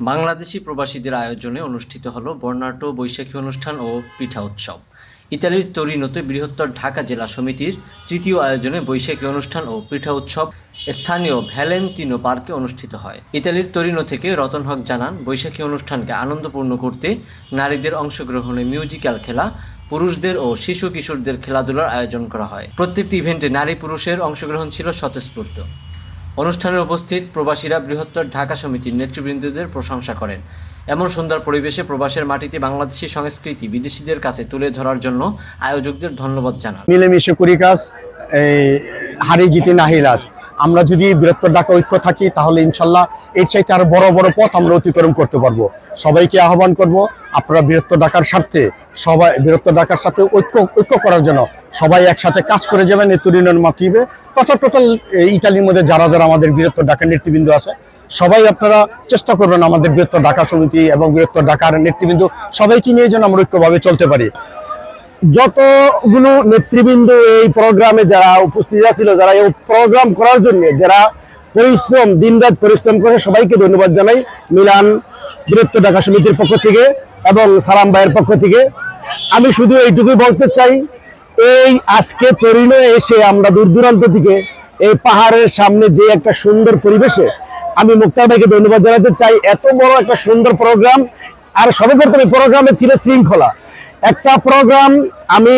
বাংলাদেশি প্রবাসীদের আয়োজনে অনুষ্ঠিত হলো বর্ণাঢ্য বৈশাখী অনুষ্ঠান ও পিঠা উৎসব। ইতালির তরিনোতে বৃহত্তর ঢাকা জেলা সমিতির তৃতীয় আয়োজনে বৈশাখী অনুষ্ঠান ও পিঠা উৎসব স্থানীয় ভ্যালেন্তিনো পার্কে অনুষ্ঠিত হয়। ইতালির তরিনো থেকে রতন হক জানান, বৈশাখী অনুষ্ঠানকে আনন্দপূর্ণ করতে নারীদের অংশগ্রহণে মিউজিক্যাল খেলা, পুরুষদের ও শিশু কিশোরদের খেলাধুলার আয়োজন করা হয়। প্রত্যেকটি ইভেন্টে নারী পুরুষের অংশগ্রহণ ছিল স্বতঃস্ফূর্ত। অনুষ্ঠানে উপস্থিত প্রবাসীরা বৃহত্তর ঢাকা সমিতির নেতৃবৃন্দদের প্রশংসা করেন। এমন সুন্দর পরিবেশে প্রবাসের মাটিতে বাংলাদেশি সংস্কৃতি বিদেশিদের কাছে তুলে ধরার জন্য আয়োজকদের ধন্যবাদ জানান। মিলেমিশে করি কাজ এই হারি জিতি নাহি রাজ আমরা যদি বৃহত্তর ঢাকা ঐক্য থাকি, তাহলে ইনশাল্লাহ এর চাইতে আরও বড় বড় পথ আমরা অতিক্রম করতে পারব। সবাইকে আহ্বান করব, আপনারা বৃহত্তর ঢাকার স্বার্থে সবাই, বৃহত্তর ঢাকার সাথে ঐক্য ঐক্য করার জন্য সবাই একসাথে কাজ করে যাবেন এই তরুণের মাটিবে তথা টোটাল ইটালির মধ্যে যারা যারা আমাদের বৃহত্তর ঢাকার নেতৃবৃন্দ আছে, সবাই আপনারা চেষ্টা করবেন আমাদের বৃহত্তর ঢাকা সমিতি এবং বৃহত্তর ঢাকার নেতৃবৃন্দ সবাইকে নিয়ে যেন আমরা ঐক্যভাবে চলতে পারি। যতগুলো নেতৃবৃন্দ এই প্রোগ্রামে যারা উপস্থিত ছিল যারা এই প্রোগ্রাম করার জন্য যারা পরিশ্রম, দিনরাত পরিশ্রম করে সবাইকে ধন্যবাদ জানাই মিলান বৃহত্তর ঢাকা সমিতির পক্ষ থেকে এবং সালাম ভাইয়ের পক্ষ থেকে। আমি শুধু এইটুকুই বলতে চাই, এই আজকে তরুণে এসে আমরা দূর দূরান্ত থেকে এই পাহাড়ের সামনে যে একটা সুন্দর পরিবেশে আমি মুক্তার ভাইকে ধন্যবাদ জানাতে চাই। এত বড় একটা সুন্দর প্রোগ্রাম, আর সর্বপ্রথম এই প্রোগ্রামে ছিল শৃঙ্খলা। একটা প্রোগ্রাম আমি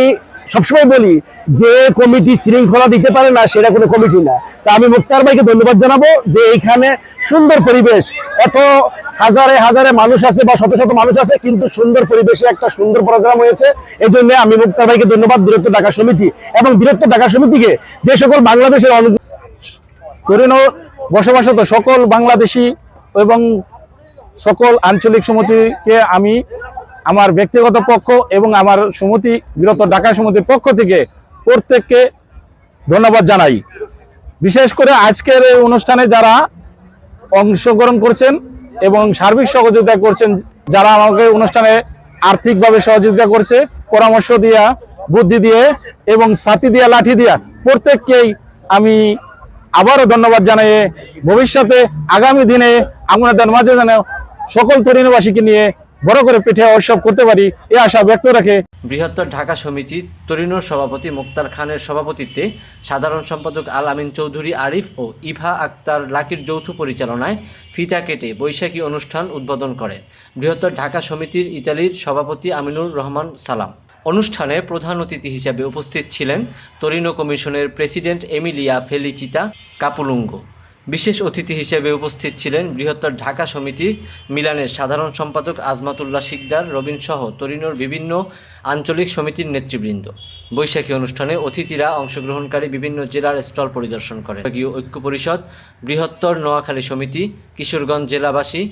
সবসময় বলি, যে কমিটি শৃঙ্খলা দিতে পারে না, সেটা কোনো কমিটি না। তা আমি মুক্তার ভাইকে ধন্যবাদ জানাব যে এইখানে সুন্দর পরিবেশ, এত হাজারে হাজারে মানুষ আছে বা শত শত মানুষ আছে, কিন্তু সুন্দর পরিবেশে একটা সুন্দর প্রোগ্রাম হয়েছে। এই জন্য আমি মুক্তার ভাইকে ধন্যবাদ। বীরত্ব ঢাকা সমিতি এবং বীরত্ব ঢাকা সমিতিকে যে সকল বাংলাদেশের তরিনো বসবাসত সকল বাংলাদেশি এবং সকল আঞ্চলিক সমিতিকে আমি আমার ব্যক্তিগত পক্ষ এবং আমার সমিতি, বিরত ঢাকা সমিতির পক্ষ থেকে প্রত্যেককে ধন্যবাদ জানাই। বিশেষ করে আজকের এই অনুষ্ঠানে যারা অংশগ্রহণ করছেন এবং সার্বিক সহযোগিতা করছেন, যারা আমাকে অনুষ্ঠানে আর্থিকভাবে সহযোগিতা করছে, পরামর্শ দিয়া, বুদ্ধি দিয়ে এবং সাথী দিয়া, লাঠি দিয়া, প্রত্যেককেই আমি আবারও ধন্যবাদ জানাই ভবিষ্যতে আগামী দিনে আপনাদের মাঝে যেন সকল তরুণবাসীকে নিয়ে বড় করে পিঠে উৎসব করতে পারি এই আশা ব্যক্ত রাখে। বৃহত্তর ঢাকা সমিতি তরিনোর সভাপতি মুক্তার খানের সভাপতিত্বে সাধারণ সম্পাদক আল আমিন চৌধুরী আরিফ ও ইভা আক্তার লাকির যৌথ পরিচালনায় ফিতা কেটে বৈশাখী অনুষ্ঠান উদ্বোধন করে। বৃহত্তর ঢাকা সমিতির ইতালির সভাপতি আমিনুর রহমান সালাম। অনুষ্ঠানে প্রধান অতিথি হিসেবে উপস্থিত ছিলেন তরিনো কমিশনের প্রেসিডেন্ট এমিলিয়া ফেলিচিতা কাপুলুঙ্গো। বিশেষ অতিথি হিসেবে উপস্থিত ছিলেন বৃহত্তর ঢাকা সমিতি মিলানের সাধারণ সম্পাদক আজমাতুল্লাহ শিকদার, রবিন সহ তরিনোর বিভিন্ন আঞ্চলিক সমিতির নেতৃবৃন্দ। বৈশাখী অনুষ্ঠানে অতিথিরা অংশগ্রহণকারী বিভিন্ন জেলার স্টল পরিদর্শন করেন। ঐক্য পরিষদ, বৃহত্তর নোয়াখালী সমিতি, কিশোরগঞ্জ জেলাবাসী,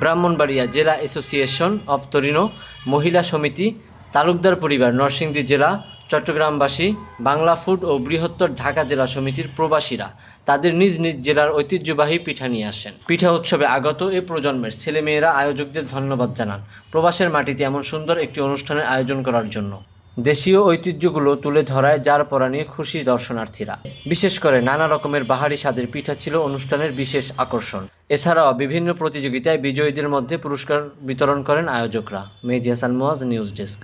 ব্রাহ্মণবাড়িয়া জেলা অ্যাসোসিয়েশন অফ তরিনো, মহিলা সমিতি, তালুকদার পরিবার, নরসিংদী জেলা চট্টগ্রামবাসী, বাংলা ফুড ও বৃহত্তর ঢাকা জেলা সমিতির প্রবাসীরা তাদের নিজ নিজ জেলার ঐতিহ্যবাহী পিঠা নিয়ে আসেন। পিঠা উৎসবে আগত এ প্রজন্মের ছেলেমেয়েরা আয়োজকদের ধন্যবাদ জানান। প্রবাসের মাটিতে এমন সুন্দর একটি অনুষ্ঠানের আয়োজন করার জন্য। দেশীয় ঐতিহ্যগুলো তুলে ধরায় যার পরা নিয়ে খুশি দর্শনার্থীরা। বিশেষ করে নানা রকমের বাহারি স্বাদের পিঠা ছিল অনুষ্ঠানের বিশেষ আকর্ষণ। এছাড়াও বিভিন্ন প্রতিযোগিতায় বিজয়ীদের মধ্যে পুরস্কার বিতরণ করেন আয়োজকরা। Mehedi Hasan, Moaz news desk.